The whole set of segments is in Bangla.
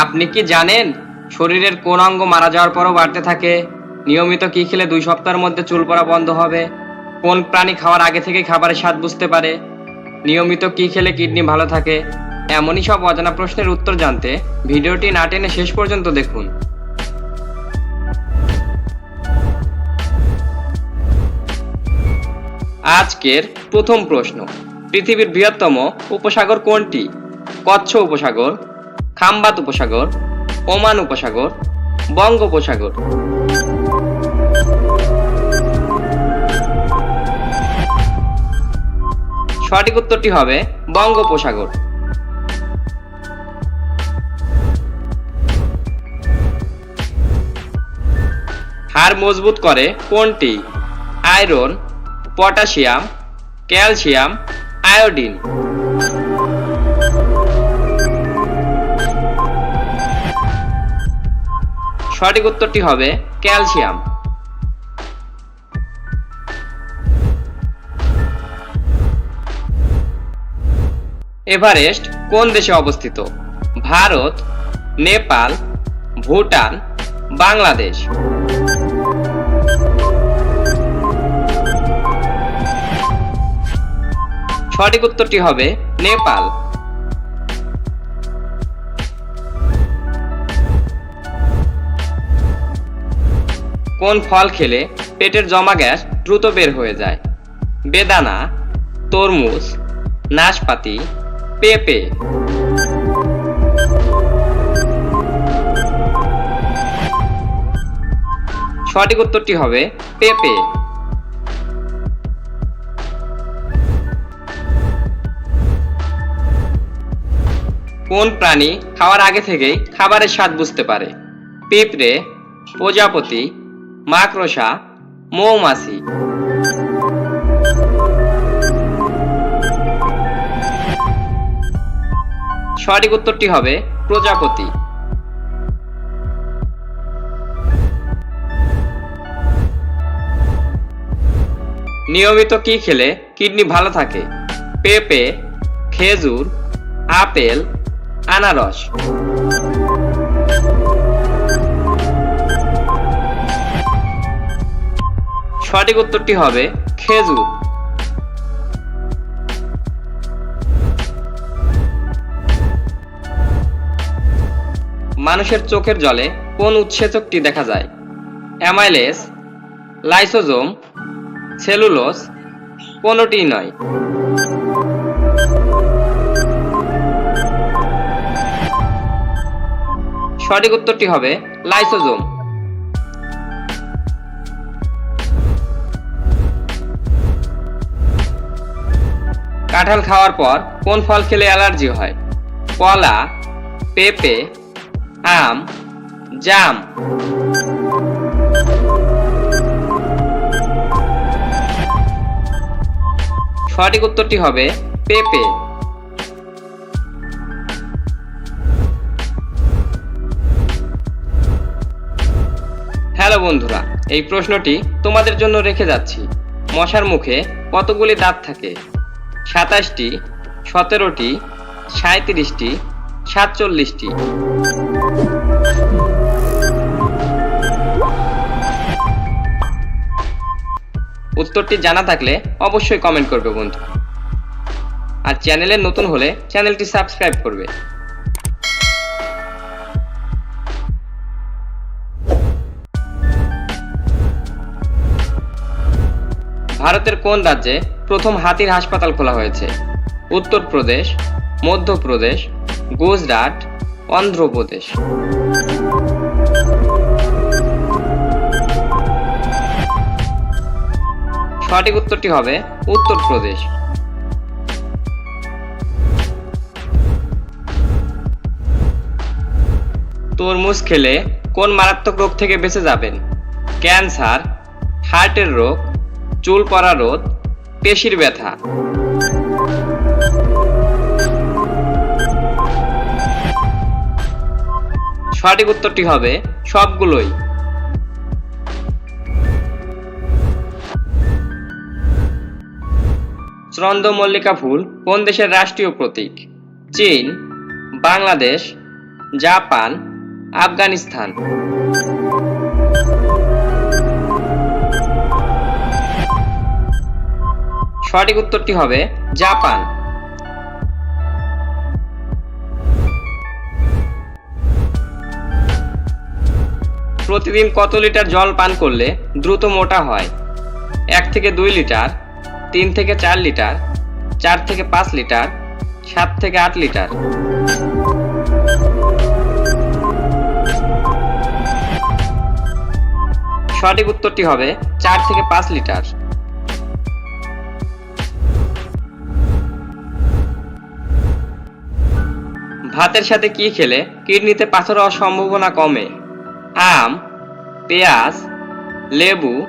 আপনি কি জানেন শরীরের কোন অঙ্গ মারা যাওয়ার পরও বাড়তে থাকে? নিয়মিত কি খেলে দুই সপ্তাহের মধ্যে চুল পড়া বন্ধ হবে? কোন প্রাণী খাওয়ার আগে থেকে খাবারের স্বাদ বুঝতে পারে? নিয়মিত কি খেলে কিডনি ভালো থাকে? এমনই সব অজানা প্রশ্নের উত্তর জানতে ভিডিওটি না টেনে শেষ পর্যন্ত দেখুন। আজকের প্রথম প্রশ্ন, পৃথিবীর বৃহত্তম উপসাগর কোনটি? কচ্ছ উপসাগর খাম্বাত উপসাগর, ওমান উপসাগর বঙ্গোপসাগর সঠিক উত্তরটি হবে বঙ্গোপসাগর হাড় মজবুত করে কোনটি? Iron, potassium, calcium, iodine. সঠিক উত্তরটি হবে ক্যালসিয়াম। এভারেস্ট কোন দেশে অবস্থিত? ভারত, নেপাল, ভুটান, বাংলাদেশ। সঠিক উত্তরটি হবে নেপাল। কোন ফল খেলে পেটের জমা গ্যাস দ্রুত বের হয়ে যায়? বেদানা, তরমুজ, নাশপাতি, পেঁপে। সঠিক উত্তরটি হবে পেঁপে। কোন প্রাণী খাওয়ার আগে থেকেই খাবারের স্বাদ বুঝতে পারে? পিঁপড়ে, প্রজাপতি মাকড়সা, মৌমাছি। সঠিক উত্তরটি হবে প্রজাপতি। নিয়মিত কি খেলে কিডনি ভালো থাকে? পেঁপে, খেজুর, আপেল, আনারস। সঠিক উত্তরটি হবে খেজুর। মানুষের চোখের জলে কোন উৎসেচকটি দেখা যায়? অ্যামাইলেস, লাইসোজোম সেলুলোস কোনোটিই নয়। সঠিক উত্তরটি হবে লাইসোজোম। কাঁঠাল খাওয়ার পর কোন ফল খেলে অ্যালার্জি হয়? কলা, পেঁপে, আম, জাম। সঠিক উত্তরটি হবে পেঁপে। হ্যালো বন্ধুরা, এই প্রশ্নটি তোমাদের জন্য রেখে যাচ্ছি। মশার মুখে কতগুলি দাঁত থাকে? সাতাশটি, সতেরোটি সাঁত্রিশটি সাতচল্লিশটি। উত্তরটি জানা থাকলে অবশ্যই কমেন্ট করবে বন্ধু। আর চ্যানেলে নতুন হলে চ্যানেলটি সাবস্ক্রাইব করবে। ভারতের কোন রাজ্যে প্রথম হাতির হাসপাতাল খোলা হয়েছে। উত্তরপ্রদেশ, মধ্যপ্রদেশ, গুজরাট, অন্ধ্রপ্রদেশ। সঠিক উত্তরটি হবে উত্তরপ্রদেশ। তরমুজ খেলে কোন মারাত্মক রোগ থেকে বেঁচে যাবেন? ক্যান্সার, হার্টের রোগ, চুল পড়া রোধ পেশির ব্যথা। সঠিক উত্তরটি হবে সবগুলোই। চন্দ্রমল্লিকা ফুল কোন দেশের রাষ্ট্রীয় প্রতীক? চীন, বাংলাদেশ, জাপান, আফগানিস্তান। সঠিক উত্তরটি হবে জাপান। প্রতিদিন কত লিটার জল পান করলে দ্রুত মোটা হয়? এক থেকে দুই লিটার, তিন থেকে চার লিটার, চার থেকে পাঁচ লিটার, সাত থেকে আট লিটার। সঠিক উত্তরটি হবে চার থেকে পাঁচ লিটার। ভাতের সাথে কি খেলে? কিডনিতে পাথর হওয়ার সম্ভাবনা কমে। আম, পেঁয়াজ, লেবু,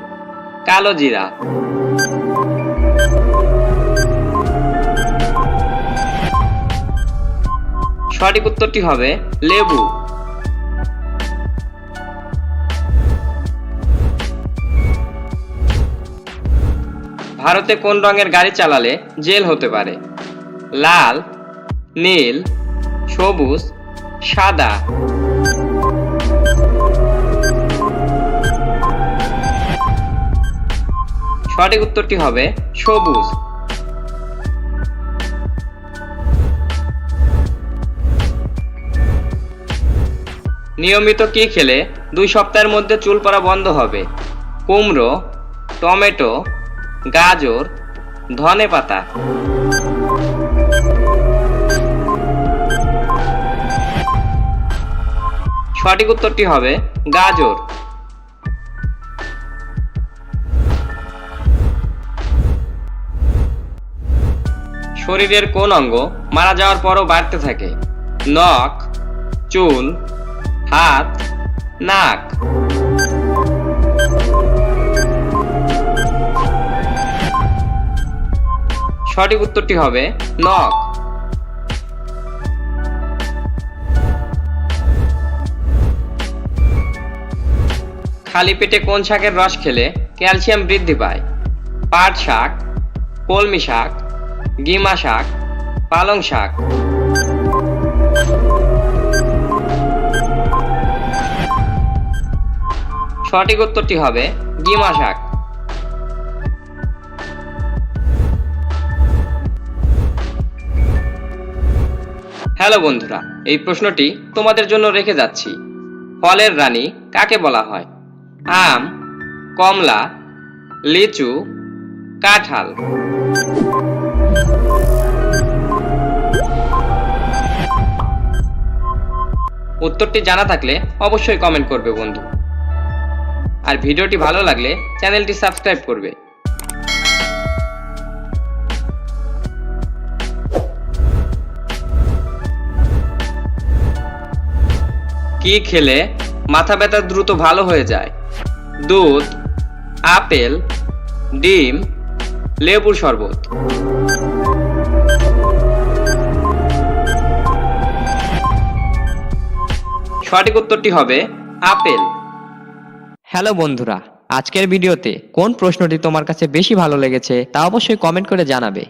কালো জিরা। সঠিক উত্তরটি হবে? লেবু। ভারতে কোন রঙের গাড়ি চালালে জেল হতে পারে? লাল, নীল সবুজ, সাদা। সঠিক উত্তরটি হবে সবুজ। নিয়মিত কি খেলে দুই সপ্তাহের মধ্যে চুল পড়া বন্ধ হবে? কুমড়ো, টমেটো, গাজর ধনে পাতা সঠিক উত্তরটি হবে গাজর। শরীরের কোন অঙ্গ মারা যাওয়ার পরও বাড়তে থাকে? নখ, চুল, হাত, নাক। সঠিক উত্তরটি হবে নখ। খালি পেটে কোন শাকের রস খেলে ক্যালসিয়াম বৃদ্ধি পায়? পাট শাক, কলমি শাক, গিমা শাক, পালং শাক। সঠিক উত্তরটি হবে গিমা শাক। হ্যালো বন্ধুরা, এই প্রশ্নটি তোমাদের জন্য রেখে যাচ্ছি। ফলের রানী কাকে বলা হয়? আম, কমলা, লিচু, কাঁঠাল। উত্তরটি জানা থাকলে অবশ্যই কমেন্ট করবে বন্ধু। আর ভিডিওটি ভালো লাগলে চ্যানেলটি সাবস্ক্রাইব করবে। কি খেলে মাথা ব্যথা দ্রুত ভালো হয়ে যায়? দুধ, আপেল, ডিম, লেবুর শরবত। সঠিক উত্তরটি হবে আপেল। হ্যালো বন্ধুরা, আজকের ভিডিওতে কোন প্রশ্নটি তোমার কাছে বেশি ভালো লেগেছে তা অবশ্যই কমেন্ট করে জানাবে।